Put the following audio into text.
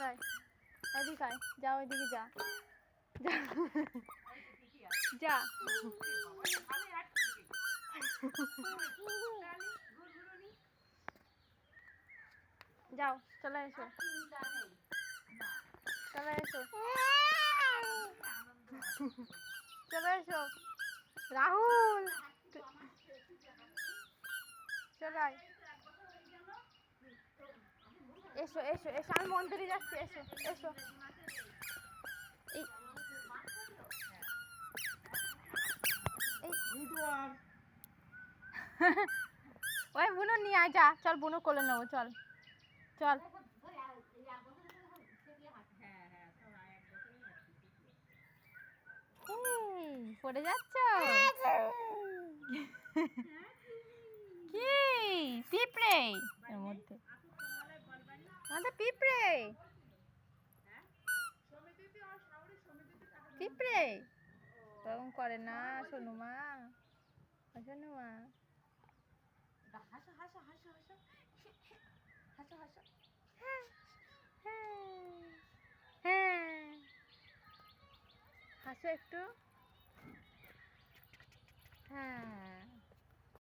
কোথায় যা ওইদিকে যা। যা। যা। যাও, চলে এসো। চলে এসো। চলে এসো। রাহুল! তু- চলে আয়। এসো এসো এসো আমি মন্দিরে যাচ্ছি এসো এসো। ওই বুনো নিয়ে আয় যা। চল বুনো কোলে নেব চল। চল। পড়ে যাচ্ছ। পিঁপড়ে? তখন করে না শোনো মা মা হাসো হাসো হাসো হাসো। হাসো হাসো। হ্যাঁ হ্যাঁ। হাসো একটু।